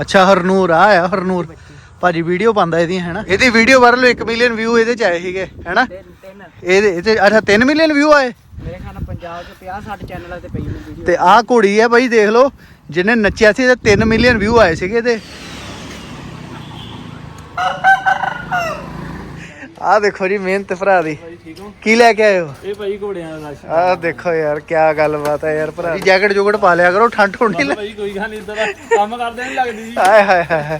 ਅੱਛਾ ਹਰਨੂਰ ਆ ਆ ਹਰਨੂਰ। ਭਾਜੀ ਵੀਡੀਓ ਪਾਉਂਦਾ ਇਹਦੀਆਂ ਹੈਨਾ ਇਹਦੀ ਵੀਡੀਓ ਵਾਇਰਲ 1 ਮਿਲੀਅਨ ਵਿਊ ਇਹਦੇ ਚ ਆਏ ਸੀਗੇ ਹੈਨਾ ਇਹਦੇ ਇਹਦੇ ਅੱਛਾ 3 ਮਿਲੀਅਨ ਵਿਊ ਆਏ? ਮੇਰੇ ਖਿਆਲ ਨਾਲ ਪੰਜਾਬ 'ਚ 50 60 ਚੈਨਲਾਂ ਤੇ ਪਈ ਵੀਡੀਓ ਤੇ ਆਹ ਘੋੜੀ ਹੈ ਬਾਈ ਦੇਖ ਲਓ ਜਿਹਨੇ ਨੱਚਿਆ ਸੀ ਤੇ 3 ਮਿਲੀਅਨ ਵਿਊ ਆਏ ਸੀਗੇ ਇਹਦੇ। ਆਹ ਦੇਖੋ ਜੀ ਮਿਹਨਤ ਭਰਾ ਦੀ। ਭਾਈ ਠੀਕ ਹੋ? ਕੀ ਲੈ ਕੇ ਆਏ ਹੋ? ਇਹ ਭਾਈ ਘੋੜਿਆਂ ਦਾ ਰਸ਼। ਆਹ ਦੇਖੋ ਯਾਰ ਕੀ ਗੱਲਬਾਤ ਹੈ ਯਾਰ ਭਰਾ ਜੈਕਟ ਜੁਗਟ ਪਾ ਲਿਆ ਕਰੋ ਠੰਡ ਠੁੰਡ ਨਹੀਂ ਭਾਈ ਕੋਈ ਗੱਲ ਨਹੀਂ ਇਦਾਂ ਦਾ ਕੰਮ ਕਰਦੇ ਨਹੀਂ ਲੱਗਦੀ ਜੀ। ਹਾਏ ਹਾਏ ਹਾਏ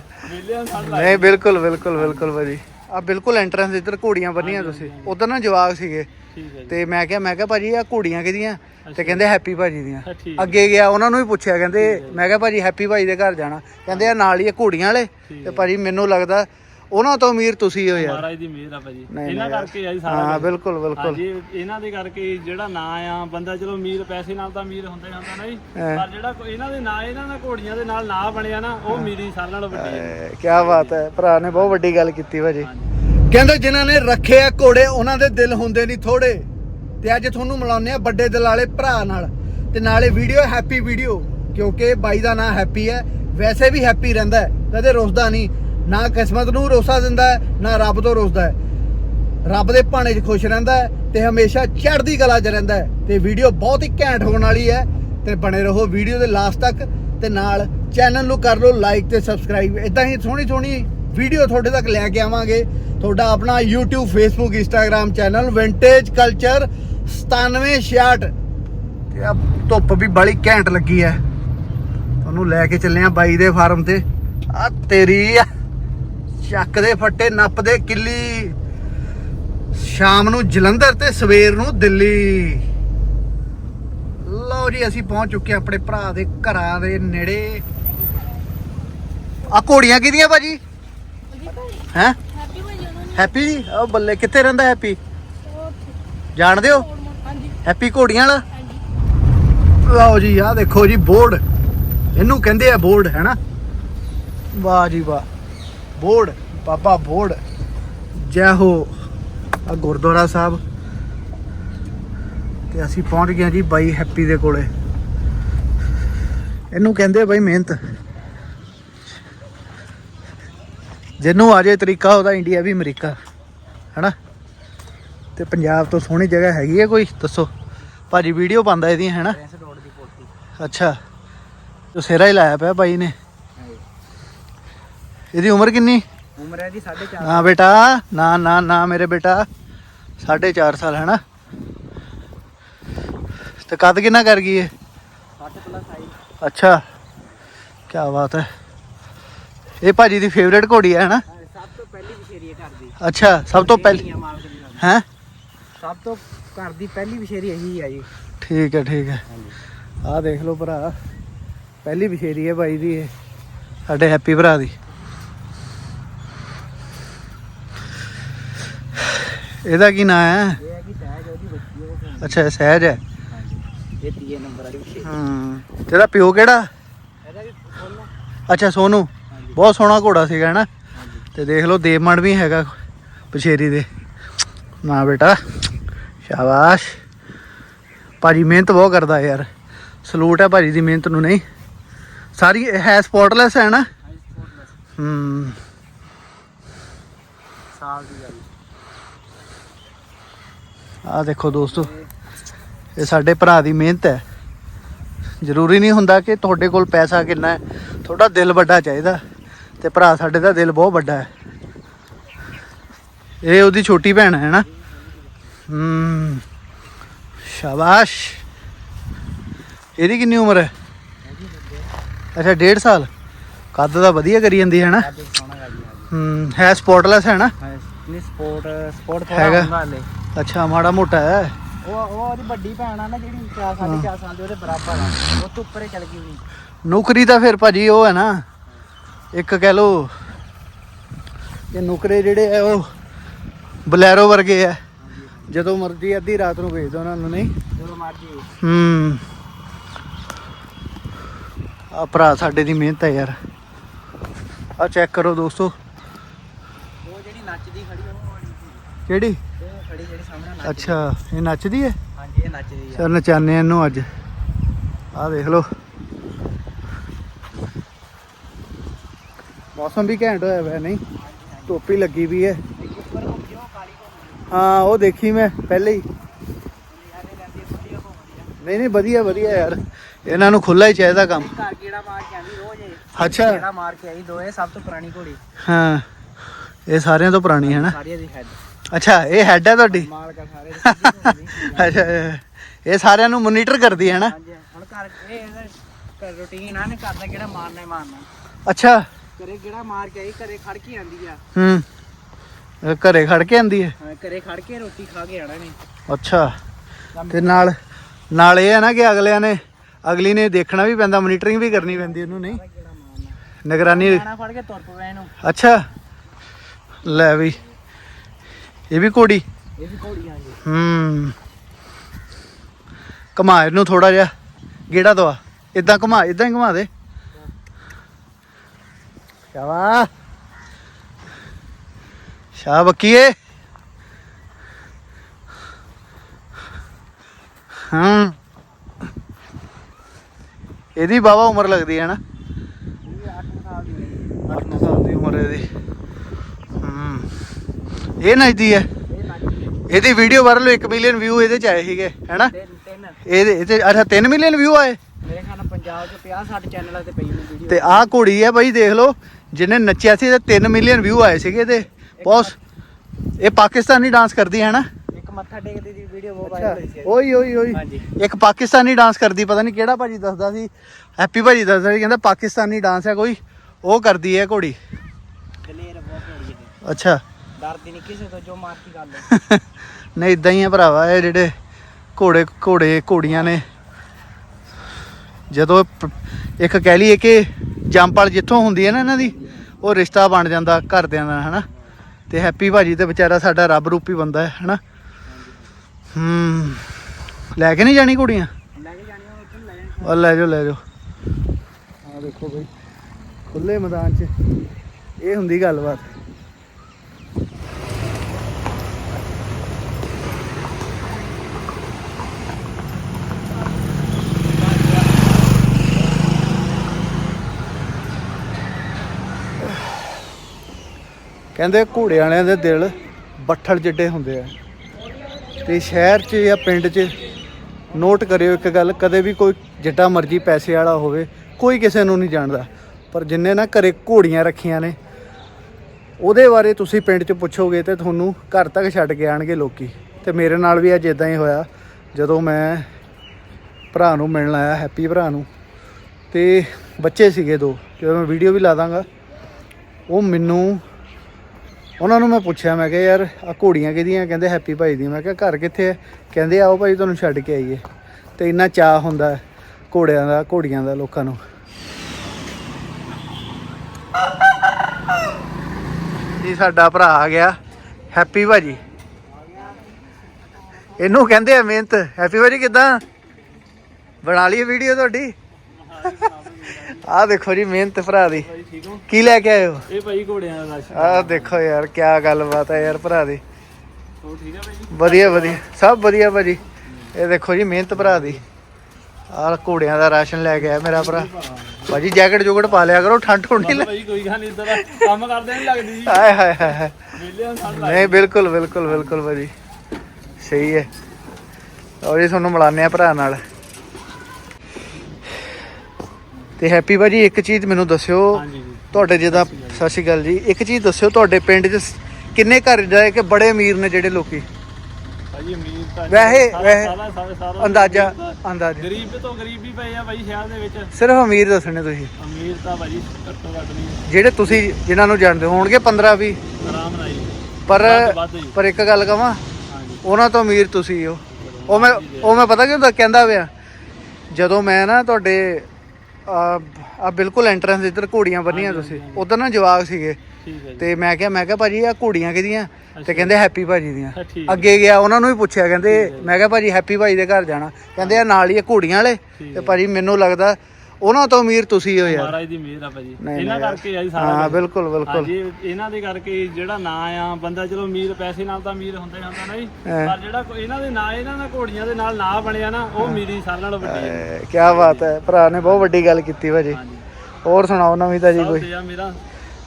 ਸੜ ਨਹੀਂ ਬਿਲਕੁਲ ਬਿਲਕੁਲ ਬਿਲਕੁਲ ਭਾਜੀ। ਆ ਬਿਲਕੁਲ ਐਂਟਰੈਂਸ ਇੱਧਰ ਘੋੜੀਆਂ ਬੰਨੀਆਂ ਤੁਸੀਂ। ਉਧਰ ਨਾ ਜਵਾਕ ਸੀਗੇ। ਜੀ। ਤੇ ਮੈਂ ਕਿਹਾ ਮੈਂ ਕਿਹਾ ਭਾਜੀ ਆ ਘੋੜੀਆਂ ਕਿਹਦੀਆਂ? ਤੇ ਕਹਿੰਦੇ ਹੈਪੀ ਭਾਜੀ ਦੀਆਂ। ਅੱਗੇ ਗਿਆ ਉਹਨਾਂ ਨੂੰ ਵੀ ਪੁੱਛਿਆ ਕਹਿੰਦੇ ਮੈਂ ਕਿਹਾ ਭਾਜੀ ਹੈਪੀ ਭਾਜੀ ਦੇ ਘਰ ਜਾਣਾ। ਕਹਿੰਦੇ ਆ ਨਾਲ ਹੀ ਇਹ ਘੋੜੀਆਂ ਵਾਲੇ। ਤੇ ਭਾਜੀ ਮੈਨੂੰ ਲੱਗਦਾ ਉਹਨਾਂ ਤੋਂ ਅਮੀਰ ਤੁਸੀਂ ਹੋ ਯਾਰ। ਮਹਾਰਾਜ ਦੀ ਮਿਹਰ ਆ ਭਾਜੀ ਨਹੀਂ, ਇਹਨਾਂ ਨਹੀਂ ਕਰਕੇ ਆ ਜੀ ਸਾਰਾ ਹਾਂ ਕੁਝ। ਬਿਲਕੁਲ ਬਿਲਕੁਲ। ਹਾਂਜੀ ਇਹਨਾਂ ਦੇ ਕਰਕੇ ਜਿਹੜਾ ਨਾਂ ਆ ਬੰਦਾ ਚਲੋ ਅਮੀਰ ਪੈਸੇ ਨਾਲ ਤਾਂ ਅਮੀਰ ਹੁੰਦਾ ਹੀ ਹੁੰਦਾ ਨਾ ਜੀ। ਹਾਂ। ਪਰ ਜਿਹੜਾ ਇਹਨਾਂ ਦੇ ਨਾਂ ਇਹਨਾਂ ਨਾਲ ਘੋੜੀਆਂ ਦੇ ਨਾਲ ਨਾਂ ਬਣਿਆ ਨਾ ਉਹ ਅਮੀਰੀ ਸਾਰਿਆਂ ਨਾਲੋਂ ਵੱਡੀ ਹੈ। ਕੀ ਬਾਤ ਹੈ। ਭਰਾ ਨੇ ਬਹੁਤ ਵੱਡੀ ਗੱਲ ਕੀਤੀ ਭਾਜੀ। ਕਹਿੰਦੇ ਜਿਨ੍ਹਾਂ ਨੇ ਰੱਖੇ ਆ ਘੋੜੇ ਉਹਨਾਂ ਦੇ ਦਿਲ ਹੁੰਦੇ ਨਹੀਂ ਥੋੜੇ। ਤੇ ਅੱਜ ਤੁਹਾਨੂੰ ਮਿਲਾਉਂਦੇ ਆ ਵੱਡੇ ਦਿਲ ਵਾਲੇ ਭਰਾ ਨਾਲ। ਤੇ ਨਾਲੇ ਵੀਡੀਓ ਹੈਪੀ ਵੀਡੀਓ ਕਿਉਂਕਿ ਬਾਈ ਦਾ ਨਾਂ ਹੈਪੀ ਹੈ। ਵੈਸੇ ਵੀ ਹੈਪੀ ਰਹਿੰਦਾ ਹੈ ਕਦੇ ਰੋਸਦਾ ਨਹੀਂ। ਨਾ ਕਿਸਮਤ ਨੂੰ ਰੋਸਾ ਦਿੰਦਾ ਹੈ, ਨਾ ਰੱਬ ਤੋਂ ਰੋਸਦਾ ਹੈ। ਰੱਬ ਦੇ ਭਾਣੇ 'ਚ ਖੁਸ਼ ਰਹਿੰਦਾ ਹੈ ਤੇ ਹਮੇਸ਼ਾ ਚੜ੍ਹਦੀ ਕਲਾ 'ਚ ਰਹਿੰਦਾ ਹੈ ਤੇ ਵੀਡੀਓ ਬਹੁਤ ਹੀ ਘੈਂਟ ਹੋਣ ਵਾਲੀ ਹੈ ਤੇ ਬਣੇ ਰਹੋ ਵੀਡੀਓ ਦੇ ਲਾਸਟ ਤੱਕ ਤੇ ਨਾਲ ਚੈਨਲ ਨੂੰ ਕਰ ਲਓ ਲਾਈਕ ਤੇ ਸਬਸਕ੍ਰਾਈਬ ਇਦਾਂ ਹੀ ਸੋਹਣੀ ਸੋਹਣੀ ਵੀਡੀਓ ਤੁਹਾਡੇ ਤੱਕ ਲੈ ਕੇ ਆਵਾਂਗੇ। ਤੁਹਾਡਾ ਆਪਣਾ YouTube, Facebook, Instagram channel vintage culture 9766 ਤੇ ਆ ਧੁੱਪ ਵੀ ਬੜੀ ਘੈਂਟ ਲੱਗੀ ਹੈ। ਤੁਹਾਨੂੰ ਲੈ ਕੇ ਚੱਲੇ ਆ ਬਾਈ ਦੇ ਫਾਰਮ ਤੇ। ਆ ਤੇਰੀ ਆ। ਚੱਕਦੇ ਫੱਟੇ, ਨੱਪਦੇ ਕਿੱਲੀ। ਸ਼ਾਮ ਨੂੰ ਜਲੰਧਰ ਤੇ ਸਵੇਰ ਨੂੰ ਦਿੱਲੀ। ਲਓ ਜੀ, ਅਸੀਂ ਪਹੁੰਚ ਚੁੱਕੇ ਆਪਣੇ ਭਰਾ ਦੇ ਘਰਾਂ ਦੇ ਨੇੜੇ। ਆ ਘੋੜੀਆਂ ਕਿਹਦੀਆਂ ਭਾਜੀ? ਹੈ? ਹੈਪੀ? ਜੀ ਉਹ ਬੱਲੇ, ਕਿੱਥੇ ਰਹਿੰਦਾ ਹੈਪੀ? ਉਹ ਜਾਣਦੇ ਹੋ? ਹੈਪੀ ਘੋੜੀਆਂ ਵਾਲਾ? ਲਓ ਜੀ ਆ ਦੇਖੋ ਜੀ, ਬੋਰਡ। ਇਹਨੂੰ ਕਹਿੰਦੇ ਆ ਬੋਰਡ, ਹੈਨਾ? ਵਾਹ ਜੀ ਵਾਹ। ਬੋਰਡ। ਬਾਬਾ ਬੋਰਡ ਜੈ ਹੋ ਆ ਗੁਰਦੁਆਰਾ ਸਾਹਿਬ। ਤੇ ਅਸੀਂ ਪਹੁੰਚ ਗਏ ਜੀ ਬਾਈ ਹੈਪੀ ਦੇ ਕੋਲੇ। ਇਹਨੂੰ ਕਹਿੰਦੇ ਬਾਈ ਮਿਹਨਤ। ਜਿਹਨੂੰ ਆ ਜੇ ਤਰੀਕਾ ਉਹਦਾ ਇੰਡੀਆ ਵੀ ਅਮਰੀਕਾ। ਹੈਨਾ? ਤੇ ਪੰਜਾਬ ਤੋਂ ਸੋਹਣੀ ਜਗ੍ਹਾ ਹੈਗੀ ਹੈ ਕੋਈ? ਦੱਸੋ। ਭਾਜੀ ਵੀਡੀਓ ਪਾਉਂਦਾ ਇਹਦੀਆਂ ਹੈਨਾ? ਅੱਛਾ। ਜੋ ਸਿਰਾ ਹੀ ਲਾਇਆ ਪਿਆ ਬਾਈ ਨੇ। ਇਹਦੀ ਉਮਰ ਕਿੰਨੀ? ਉਮਰ ਹੈ ਦੀ 4.5 ਨਾ ਬੇਟਾ ਨਾ ਨਾ ਨਾ ਮੇਰੇ ਬੇਟਾ 4.5 ਸਾਲ ਹੈ ਨਾ? ਤੇ ਕੱਦ ਕਿੰਨਾ ਕਰ ਗਈ ਇਹ? 60 ਪਲੱਸ ਆਈ ਅੱਛਾ ਕੀ ਬਾਤ ਹੈ। ਇਹ ਭਾਜੀ ਦੀ ਫੇਵਰੇਟ ਘੋੜੀ ਹੈ ਨਾ? ਸਭ ਤੋਂ ਪਹਿਲੀ ਵਿਸ਼ੇਰੀ ਹੈ ਘਰ ਦੀ। ਅੱਛਾ ਸਭ ਤੋਂ ਪਹਿਲੀ ਇਹ ਮਾਲਕ ਦੀ ਗੱਲ। ਹੈ? ਸਭ ਤੋਂ ਘਰ ਦੀ ਪਹਿਲੀ ਵਿਸ਼ੇਰੀ ਇਹੀ ਹੈ ਜੀ। ਠੀਕ ਹੈ ਠੀਕ ਹੈ। ਹਾਂਜੀ। ਆਹ ਦੇਖ ਲਓ ਭਰਾ ਪਹਿਲੀ ਬਸ਼ੇਰੀ ਹੈ ਬਾਈ ਦੀ ਇਹ ਸਾਡੇ ਹੈਪੀ ਭਰਾ ਦੀ। ਇਹਦਾ ਕੀ ਨਾਂ ਹੈ? ਇਹ ਹੈ ਕਿ ਸਹਿਜ ਉਹਦੀ ਬੱਚੀ ਉਹ ਅੱਛਾ ਇਹ ਸਹਿਜ ਹੈ। ਹਾਂਜੀ। ਇਹ ਤੀਏ ਨੰਬਰ ਵਾਲੀ ਵਿਸ਼ੇਰੀ ਹੂੰ। ਤੇਰਾ ਪਿਓ ਕਿਹੜਾ? ਇਹਦਾ ਵੀ ਫੁੱਲ ਅੱਛਾ ਸੋਨੂ। ਹਾਂਜੀ। ਬਹੁਤ ਸੋਹਣਾ ਘੋੜਾ ਸੀਗਾ ਹੈ ਨਾ ਹਾਂਜੀ। ਤੇ ਦੇਖ ਲਓ ਦੇਵਮਣ ਵੀ ਹੈਗਾ ਬਸ਼ੇਰੀ ਦੇ। ਨਾ ਬੇਟਾ ਸ਼ਾਬਾਸ਼। ਭਾਜੀ ਮਿਹਨਤ ਬਹੁਤ ਕਰਦਾ ਯਾਰ। ਸਲੂਟ ਹੈ ਭਾਜੀ ਦੀ ਮਿਹਨਤ ਨੂੰ ਨਹੀਂ। ਸਾਰੀ ਹੈ ਸਪੋਰਟਲੈਸ ਹੈ ਨਾ ਹਾਂਜੀ ਹੂੰ। ਸਾਲ ਦੀ ਗੱਲ। ਆਹ ਦੇਖੋ ਦੋਸਤੋ ਇਹ ਸਾਡੇ ਭਰਾ ਦੀ ਮਿਹਨਤ ਹੈ। ਜ਼ਰੂਰੀ ਨਹੀਂ ਹੁੰਦਾ ਕਿ ਤੁਹਾਡੇ ਕੋਲ ਪੈਸਾ ਕਿੰਨਾ ਹੈ ਤੁਹਾਡਾ ਦਿਲ ਵੱਡਾ ਚਾਹੀਦਾ ਤੇ ਭਰਾ ਸਾਡੇ ਦਾ ਦਿਲ ਬਹੁਤ ਵੱਡਾ ਹੈ। ਇਹ ਉਹਦੀ ਛੋਟੀ ਭੈਣ ਹੈ ਨਾ? ਹੂੰ ਸ਼ਾਬਾਸ਼। ਇਹਦੀ ਕਿੰਨੀ ਉਮਰ ਹੈ? ਅੱਛਾ 1.5 ਸਾਲ। ਕੱਦ ਦਾ ਵਧੀਆ ਕਰੀ ਜਾਂਦੀ ਹੈ ਨਾ? ਹਾਂਜੀ ਹੂੰ। ਹੈ ਸਪੋਰਟਲੈਸ ਹੈ ਨਾ? ਹਾਂ ਨਹੀਂ ਸਪੋਰਟ ਸਪੋਰਟ ਥੋੜਾ। ਹੁੰਦਾ ਹਲੇ। ਅੱਛਾ ਮਾੜਾ ਮੋਟਾ ਹੈ। ਉਹ ਉਹ ਉਹਦੀ ਵੱਡੀ ਭੈਣ ਆ ਨਾ ਜਿਹੜੀ 4 ਸਾਢੇ 4 ਸਾਲ ਦੀ ਉਹਦੇ ਬਰਾਬਰ ਆ। ਉਹ ਤੋਂ ਉੱਪਰੇ ਚਲ ਗਈ ਹੋਣੀ ਨੌਕਰੀ ਤਾਂ ਫਿਰ ਭਾਜੀ ਉਹ ਹੈ ਨਾ। ਇੱਕ ਕਹਿ ਲੋ ਇਹ ਨੌਕਰੇ ਜਿਹੜੇ ਆ ਉਹ ਬਲੈਰੋ ਵਰਗੇ ਆ। ਜਦੋਂ ਮਰਜ਼ੀ ਅੱਧੀ ਰਾਤ ਨੂੰ ਭੇਜ ਦੋ ਉਹਨਾਂ ਨੂੰ ਨਹੀਂ? ਜਦੋਂ ਮਰਜ਼ੀ। ਹੂੰ। ਆ ਭਰਾ ਸਾਡੇ ਦੀ ਮਿਹਨਤ ਹੈ ਯਾਰ। ਆ ਚੈੱਕ ਕਰੋ ਦੋਸਤੋ। ਉਹ ਜਿਹੜੀ ਨੱਚਦੀ ਖੜੀ ਉਹ। ਕਿਹੜੀ? ਖੜੀ ਜਿਹੜੀ ਸਾਹਮਣੇ ਨੱਚਦੀ ਅੱਛਾ ਇਹ ਨੱਚਦੀ ਹੈ ਹਾਂਜੀ ਇਹ ਨੱਚਦੀ ਆ। ਚਲ ਨਚਾਨੇ ਇਹਨੂੰ ਅੱਜ। ਆ ਦੇਖ ਲਓ। ਮੌਸਮ ਵੀ ਘੈਂਟ ਹੋਇਆ ਹੋਇਆ ਨਹੀਂ? ਟੋਪੀ ਲੱਗੀ ਵੀ ਹੈ ਉੱਪਰ ਘੁੰਮਦੀ ਉਹ ਕਾਲੀ ਘੁੰਮਦੀ ਹਾਂ ਉਹ ਦੇਖੀ ਮੈਂ ਪਹਿਲੇ ਹੀ। ਯਾਰੇ ਵਧੀਆ ਘੁੰਮਦੀ ਆ। ਨਹੀਂ ਨਹੀਂ ਵਧੀਆ ਵਧੀਆ ਯਾਰ। ਇਹਨਾਂ ਨੂੰ ਖੁੱਲਾ ਹੀ ਚਾਹੀਦਾ ਕੰਮ। ਘਰ ਕੀੜਾ ਮਾਰ ਕੇ ਆਂਦੀ ਰੋਜ਼ ਇਹ। ਅੱਛਾ। ਕੀੜਾ ਮਾਰ ਕੇ ਆਈ ਦੋਏ ਸਭ ਤੋਂ ਪੁਰਾਣੀ ਘੋੜੀ। ਹਾਂ ਇਹ ਸਾਰਿਆਂ ਤੋਂ ਪੁਰਾਣੀ ਹੈ ਨਾ? ਸਾਰੀਆਂ ਦੀ ਹੈਡ ਅੱਛਾ ਇਹ ਹੈਡ ਹੈ ਤੁਹਾਡੀ? ਸਾਰੇ। ਅੱਛਾ ਅੱਛਾ। ਇਹ ਸਾਰਿਆਂ ਨੂੰ ਮੋਨੀਟਰ ਕਰਦੀ ਹੈ ਨਾ? ਹਾਂਜੀ ਹੁਣ ਘਰ ਇਹ ਇਹਦਾ ਘਰ ਰੁਟੀਨ ਆ ਨੇ ਘਰ ਦਾ ਕਿਹੜਾ ਮਾਰਨਾ ਹੀ ਮਾਰਨਾ। ਅੱਛਾ। ਘਰੇ ਕਿਹੜਾ ਮਾਰ ਕੇ ਆਈ ਘਰੇ ਖੜ ਕੇ ਆਂਦੀ ਆ। ਹੂੰ। ਇਹ ਘਰੇ ਖੜ ਕੇ ਆਂਦੀ ਹੈ? ਹਾਂ, ਘਰੇ ਖੜ ਕੇ ਰੋਟੀ ਖਾ ਕੇ ਆਣਾ ਨੇ ਅੱਛਾ। ਤੇ ਨਾਲ ਨਾਲ ਇਹ ਹੈ ਨਾ ਕਿ ਅਗਲਿਆਂ ਨੇ ਅਗਲੀ ਨੇ ਦੇਖਣਾ ਵੀ ਪੈਂਦਾ ਮੋਨੀਟਰਿੰਗ ਵੀ ਕਰਨੀ ਪੈਂਦੀ ਉਹਨੂੰ ਨਹੀਂ? ਕਿਹੜਾ ਮਾਰਨਾ। ਨਿਗਰਾਨੀ ਖਾਣਾ ਫੜ ਕੇ ਤੁਰ ਪਵੇ ਇਹਨੂੰ। ਅੱਛਾ। ਲੈ ਵੀ। ਇਹ ਵੀ ਕੋੜੀ ਇਹ ਵੀ ਘੋੜੀ ਆ ਜੀ ਹੂੰ। ਘੁਮਾ ਇਹਨੂੰ ਥੋੜਾ ਜਿਹਾ। ਗੇੜਾ ਦਵਾ। ਇਦਾਂ ਘੁਮਾ ਇਦਾਂ ਹੀ ਘੁਮਾ ਦੇ। ਸ਼ਾਬਾ ਸ਼ਾ ਬੱਕੀਏ। ਹਾਂ। ਇਹਦੀ ਬਾਵਾ ਉਮਰ ਲੱਗਦੀ ਹੈ ਨਾ। ਇਹ ਵੀ 8 ਸਾਲ ਦੀ ਹੋਈ 8 ਸਾਲ ਦੀ ਉਮਰ ਇਹਦੀ। ਇਹ ਨੱਚਦੀ ਹੈ। ਇਹਦੀ ਵੀਡੀਓ ਵਾਇਰਲ 1 ਮਿਲੀਅਨ ਵਿਊ ਇਹਦੇ ਚ ਆਏ ਸੀਗੇ ਹੈਨਾ? ਇਹਦੇ ਇਹ 'ਚ ਅੱਛਾ 3 ਮਿਲੀਅਨ ਵਿਊ ਆਏ? ਮੇਰੇ ਖਿਆਲ ਨਾਲ ਪੰਜਾਬ 'ਚ 50 60 ਚੈਨਲਾਂ ਤੇ ਪਈ ਨੇ ਵੀਡੀਓ ਤੇ ਆਹ ਕੁੜੀ ਹੈ ਬਾਈ ਦੇਖ ਲਓ ਜਿਹਨੇ ਨੱਚਿਆ ਸੀ ਇਹਦੇ 3 ਮਿਲੀਅਨ ਵਿਊ ਆਏ ਸੀਗੇ ਇਹਦੇ। ਬਹੁਤ ਇਹ ਪਾਕਿਸਤਾਨੀ ਡਾਂਸ ਕਰਦੀ ਹੈ ਨਾ ਇੱਕ ਮੱਥਾ ਟੇਕਦੀ ਦੀ ਵੀਡੀਓ ਬਹੁਤ ਵਾਇਰਲ ਹੋਈ ਸੀ ਓਏ ਓਏ ਓਏ। ਹਾਂਜੀ। ਇੱਕ ਪਾਕਿਸਤਾਨੀ ਡਾਂਸ ਕਰਦੀ ਪਤਾ ਨਹੀਂ ਕਿਹੜਾ ਭਾਜੀ ਦੱਸਦਾ ਸੀ। ਹੈਪੀ ਭਾਜੀ ਦੱਸਦਾ ਸੀ ਕਹਿੰਦਾ ਪਾਕਿਸਤਾਨੀ ਡਾਂਸ ਹੈ ਕੋਈ ਉਹ ਕਰਦੀ ਹੈ ਘੋੜੀ ਦਲੇਰ ਬਹੁਤ ਹੋਈ ਹੈ ਅੱਛਾ। ਡਰਦੀ ਨਹੀਂ ਕਿਸੇ ਤੋਂ ਜੋ ਮਾਰਤੀ ਗੱਲ ਨਹੀਂ ਇਦਾਂ ਹੀ ਆ ਭਰਾਵਾ ਇਹ ਜਿਹੜੇ ਘੋੜੇ ਘੋੜੇ ਘੋੜੀਆਂ ਨੇ। ਜਦੋਂ ਪ- ਇੱਕ ਕਹਿ ਲਈਏ ਕਿ ਜੰਪਲ ਜਿੱਥੋਂ ਹੁੰਦੀ ਹੈ ਨਾ ਇਹਨਾਂ ਦੀ ਉਹ ਰਿਸ਼ਤਾ ਬਣ ਜਾਂਦਾ ਘਰਦਿਆਂ ਦਾ ਹਨਾ? ਤੇ ਹੈਪੀ ਭਾਜੀ ਤੇ ਵਿਚਾਰਾ ਸਾਡਾ ਰੱਬ ਰੂਪੀ ਬੰਦਾ ਹੈ ਹਨਾ? ਹੂੰ ਲੈ ਕੇ ਨਹੀਂ ਜਾਣੀ ਕੁੜੀਆਂ ਲੈ ਕੇ ਜਾਣੀ ਉਹ ਉੱਥੇ ਲੈ ਜਾਣੀ ਉਹ ਲੈ ਜਾਓ ਲੈ ਜਾਓ। ਆ ਦੇਖੋ ਬਈ ਖੁੱਲੇ ਮੈਦਾਨ 'ਚ ਇਹ ਹੁੰਦੀ ਗੱਲਬਾਤ। ਕਹਿੰਦੇ ਘੋੜੇ ਵਾਲਿਆਂ ਦੇ ਦਿਲ ਬੱਠਲ ਜਿੱਡੇ ਹੁੰਦੇ ਆ। ਤੇ ਸ਼ਹਿਰ 'ਚ ਜਾਂ ਪਿੰਡ 'ਚ ਨੋਟ ਕਰਿਓ ਇੱਕ ਗੱਲ, ਕਦੇ ਵੀ ਕੋਈ ਜਿੱਡਾ ਮਰਜ਼ੀ ਪੈਸੇ ਵਾਲਾ ਹੋਵੇ, ਕੋਈ ਕਿਸੇ ਨੂੰ ਨਹੀਂ ਜਾਣਦਾ। ਪਰ ਜਿੰਨੇ ਨਾ ਘਰੇ ਘੋੜੀਆਂ ਰੱਖੀਆਂ ਨੇ, ਉਹਦੇ ਬਾਰੇ ਤੁਸੀਂ ਪਿੰਡ 'ਚ ਪੁੱਛੋਗੇ ਤੇ ਤੁਹਾਨੂੰ ਘਰ ਤੱਕ ਛੱਡ ਕੇ ਆਣਗੇ ਲੋਕੀ। ਤੇ ਮੇਰੇ ਨਾਲ ਵੀ ਅੱਜ ਇਦਾਂ ਹੀ ਹੋਇਆ, ਜਦੋਂ ਮੈਂ ਭਰਾ ਨੂੰ ਮਿਲਣ ਆਇਆ, ਹੈਪੀ ਭਰਾ ਨੂੰ। ਤੇ ਬੱਚੇ ਸੀਗੇ ਦੋ, ਜਦੋਂ ਮੈਂ ਵੀਡੀਓ ਵੀ ਲਾ ਦਾਂਗਾ, ਉਹ ਮੈਨੂੰ ਉਹਨਾਂ ਨੂੰ ਮੈਂ ਪੁੱਛਿਆ, ਮੈਂ ਕਿਹਾ, ਯਾਰ ਆ ਘੋੜੀਆਂ ਕਿਹਦੀਆਂ? ਕਹਿੰਦੇ, ਹੈਪੀ ਭਾਈ ਦੀਆਂ। ਮੈਂ ਕਿਹਾ, ਘਰ ਕਿੱਥੇ ਹੈ ਕਹਿੰਦੇ, ਆਓ ਭਾਈ, ਤੁਹਾਨੂੰ ਛੱਡ ਕੇ ਆਈਏ। ਤੇ ਇੰਨਾ ਚਾਹ ਹੁੰਦਾ ਘੋੜਿਆਂ ਦਾ, ਘੋੜੀਆਂ ਦਾ ਲੋਕਾਂ ਨੂੰ। ਜੀ ਸਾਡਾ ਭਰਾ ਆ ਗਿਆ, ਹੈਪੀ ਭਾਜੀ। ਇਹਨੂੰ ਕਹਿੰਦੇ ਆ ਮਿਹਨਤ। ਹੈਪੀ ਭਾਜੀ, ਕਿਦਾਂ? ਬਣਾ ਲਈ ਵੀਡੀਓ ਤੁਹਾਡੀ? ਆਹ ਦੇਖੋ ਜੀ ਮਿਹਨਤ ਭਰਾ ਦੀ। ਠੀਕ ਹੋ ਕੀ ਲੈ ਕੇ ਆਏ ਹੋ? ਇਹ ਭਾਈ ਘੋੜਿਆਂ ਦਾ ਰਸ਼ ਆਹ ਦੇਖੋ ਯਾਰ ਕੀ ਗੱਲਬਾਤ ਹੈ ਯਾਰ ਭਰਾ ਦੀ। ਹੋ ਠੀਕ ਹੈ ਭਾਈ? ਵਧੀਆ ਵਧੀਆ। ਸਭ ਵਧੀਆ ਭਾਜੀ। ਇਹ ਦੇਖੋ ਜੀ ਮਿਹਨਤ ਭਰਾ ਦੀ। ਆਹ ਘੋੜਿਆਂ ਦਾ ਰਾਸ਼ਨ ਲੈ ਕੇ ਆਇਆ ਮੇਰਾ ਭਰਾ। ਭਾਜੀ ਜੈਕਟ ਜੁਗਟ ਪਾ ਲਿਆ ਕਰੋ ਠੰਡ ਠੁੰਡ ਨਹੀਂ ਭਾਈ ਕੋਈ ਗੱਲ ਨਹੀਂ ਇਦਾਂ ਦਾ ਕੰਮ ਕਰਦੇ ਨਹੀਂ ਲੱਗਦੀ ਜੀ। ਹਾਏ ਹਾਏ ਹਾਏ। ਸਾਨੂੰ ਨਹੀਂ ਬਿਲਕੁਲ ਬਿਲਕੁਲ ਬਿਲਕੁਲ ਭਾਜੀ। ਸਹੀ ਹੈ। ਔਰ ਜੀ ਤੁਹਾਨੂੰ ਮਿਲਾਨੇ ਆ ਭਰਾ ਨਾਲ। ਤੇ ਹੈਪੀ ਭਾਜੀ ਇੱਕ ਚੀਜ਼ ਮੈਨੂੰ ਦੱਸਿਓ। ਤੁਹਾਡੇ ਜਿਹਦਾ ਸਤਿ ਸ਼੍ਰੀ ਅਕਾਲ। ਜੀ। ਇੱਕ ਚੀਜ਼ ਦੱਸਿਓ ਤੁਹਾਡੇ ਪਿੰਡ 'ਚ ਕਿੰਨੇ ਘਰ ਜਾਏ ਕਿ ਬੜੇ ਅਮੀਰ ਨੇ ਜਿਹੜੇ ਲੋਕੀ? ਭਾਜੀ ਅਮੀਰ ਤਾਂ ਵੈਸੇ- ਸਾਰਾ- ਵੈਸੇ ਸਾਰਾ ਸਾਰਾ ਸਾਰਾ ਅੰਦਾਜ਼ਾ ਅਮੀਰ ਤਾਂ- ਅੰਦਾਜ਼ਾ। ਗਰੀਬ ਤੋਂ ਗਰੀਬ ਵੀ ਪਏ ਆ ਭਾਈ ਸ਼ਹਿਰ ਦੇ ਵਿੱਚ। ਸਿਰਫ ਅਮੀਰ ਦੱਸਣੇ ਤੁਸੀਂ। ਅਮੀਰ ਤਾਂ ਭਾਜੀ ਘੱਟੋ ਘੱਟ ਨਹੀਂ। ਜਿਹੜੇ ਤੁਸੀਂ ਜਿਨ੍ਹਾਂ ਨੂੰ ਜਾਣਦੇ ਹੋਣਗੇ 15 20 ਆਰਾਮ ਨਾਲ ਜੀ। ਪਰ ਪਰ ਇੱਕ ਗੱਲ ਕਵਾਂ ਹਾਂਜੀ। ਉਹਨਾਂ ਤੋਂ ਅਮੀਰ ਤੁਸੀਂ ਹੋ। ਉਹ ਮੈਂ ਉਹ ਮੈਂ ਪਤਾ ਕਿਉਂ ਕਹਿੰਦਾ ਪਿਆ ਜਦੋਂ ਮੈਂ ਨਾ ਤੁਹਾਡੇ ਆ ਬਿਲਕੁਲ ਐਂਟਰੈਂਸ ਇੱਧਰ ਘੋੜੀਆਂ ਬੰਨੀਆਂ ਤੁਸੀਂ। ਉਧਰ ਨਾ ਜਵਾਕ ਸੀਗੇ। ਤੇ ਮੈਂ ਕਿਹਾ ਮੈਂ ਕਿਹਾ ਭਾਜੀ ਆ ਘੋੜੀਆਂ ਕਿਹਦੀਆਂ? ਤੇ ਕਹਿੰਦੇ ਹੈਪੀ ਭਾਜੀ ਦੀਆਂ। ਅੱਗੇ ਗਿਆ ਉਹਨਾਂ ਨੂੰ ਵੀ ਪੁੱਛਿਆ ਕਹਿੰਦੇ ਮੈਂ ਕਿਹਾ ਭਾਜੀ ਹੈਪੀ ਭਾਜੀ ਦੇ ਘਰ ਜਾਣਾ। ਕਹਿੰਦੇ ਆ ਨਾਲ ਹੀ ਆ ਘੋੜੀਆਂ ਵਾਲੇ। ਤੇ ਭਾਜੀ ਮੈਨੂੰ ਲੱਗਦਾ ਉਹਨਾਂ ਤੋਂ ਅਮੀਰ ਤੁਸੀਂ ਹੋ ਯਾਰ। ਮਹਾਰਾਜ ਦੀ ਮਿਹਰ ਆ ਭਾਜੀ ਨਹੀਂ, ਇਹਨਾਂ ਨਹੀਂ ਕਰਕੇ ਆ ਜੀ ਸਾਰਾ ਹਾਂ ਕੁਝ। ਬਿਲਕੁਲ ਬਿਲਕੁਲ। ਹਾਂਜੀ ਇਹਨਾਂ ਦੇ ਕਰਕੇ ਜਿਹੜਾ ਨਾਂ ਆ ਬੰਦਾ ਚਲੋ ਅਮੀਰ ਪੈਸੇ ਨਾਲ ਤਾਂ ਅਮੀਰ ਹੁੰਦਾ ਹੀ ਹੁੰਦਾ ਨਾ ਜੀ। ਹਾਂ। ਪਰ ਜਿਹੜਾ ਇਹਨਾਂ ਦੇ ਨਾਂ ਇਹਨਾਂ ਦਾ ਘੋੜੀਆਂ ਦੇ ਨਾਲ ਨਾਂ ਬਣਿਆ ਨਾ ਉਹ ਅਮੀਰੀ ਸਾਰਿਆਂ ਨਾਲੋਂ ਵੱਡੀ ਹੈ। ਕੀ ਬਾਤ ਹੈ। ਭਰਾ ਨੇ ਬਹੁਤ ਵੱਡੀ ਗੱਲ ਕੀਤੀ ਭਾਜੀ। ਹਾਂਜੀ। ਹੋਰ ਸੁਣਾਓ ਨਵੀਂ ਤਾਜੀ ਕੋਈ? ਤੇ ਆ ਮੇਰਾ।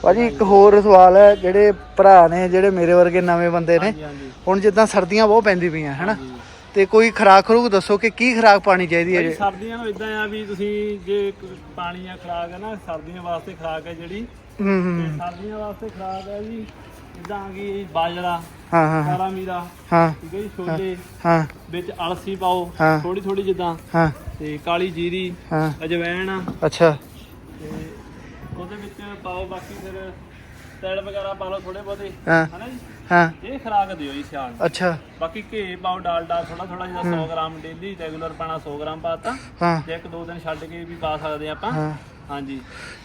ਭਾਜੀ ਇੱਕ ਹੋਰ ਸਵਾਲ ਹੈ ਜਿਹੜੇ ਭਰਾ ਨੇ ਜਿਹੜੇ ਮੇਰੇ ਵਰਗੇ ਨਵੇਂ ਬੰਦੇ ਨੇ ਹਾਂਜੀ ਹਾਂਜੀ। ਹੁਣ ਜਿੱਦਾਂ ਸਰਦੀਆਂ ਬਹੁਤ ਪੈਂਦੀ ਪਈਆਂ ਹੈਨਾ? ਹਾਂਜੀ। ਤੇ ਕੋਈ ਖਰਾਕ ਖਰੂਕ ਦੱਸੋ ਕਿ ਕੀ ਖਰਾਕ ਪਾਣੀ ਚਾਹੀਦੀ ਹੈ ਜੀ? ਸਰਦੀਆਂ ਨੂੰ ਇਦਾਂ ਆ ਵੀ ਤੁਸੀਂ ਜੇ ਪਾਣੀ ਆ ਖਰਾਕ ਹੈ ਨਾ ਸਰਦੀਆਂ ਵਾਸਤੇ ਖਰਾਕ ਹੈ ਜਿਹੜੀ। ਹੂੰ ਹੂੰ ਸਰਦੀਆਂ ਵਾਸਤੇ ਖਰਾਕ ਹੈ ਜੀ ਜਿੱਦਾਂ ਕਿ ਬਾਜਰਾ ਹਾਂ ਹਾਂ ਕਾਲਾ ਮੀਰਾ ਹਾਂ। ਠੀਕ ਹੈ ਜੀ ਛੋਲੇ ਹਾਂ। ਵਿੱਚ ਅਲਸੀ ਪਾਓ। ਥੋੜੀ ਥੋੜੀ ਜਿੱਦਾਂ। ਹਾਂ। ਤੇ ਕਾਲੀ ਜੀਰੀ ਹਾਂ। ਅਜਵੈਣ। ਅੱਛਾ। ਤੇ ਉਹਦੇ ਵਿੱਚ ਪਾਓ ਬਾਕੀ ਫਿਰ ਤੇਲ ਵਗੈਰਾ ਪਾ ਲਓ ਥੋੜੇ ਬਹੁਤੇ। ਹਾਂ। ਹਨਾ ਜੀ? ਹਾਂ। ਇਹ ਖਰਾਕ ਦਿਓ ਜੀ ਸਿਆਲ ਨੂੰ। ਅੱਛਾ। ਬਾਕੀ ਘੇ ਪਾਓ ਡਾਲਡਾ ਥੋੜਾ ਥੋੜਾ ਜਿਹਾ 100 ਗ੍ਰਾਮ ਡੇਲੀ ਰੈਗੂਲਰ ਪਾਣਾ 100 ਗ੍ਰਾਮ ਪਾਤਾ ਹਾਂ। ਜੇ ਇੱਕ ਦੋ ਦਿਨ ਛੱਡ ਕੇ ਵੀ ਪਾ ਸਕਦੇ ਆਪਾਂ। ਹਾਂ। ਹਾਂਜੀ।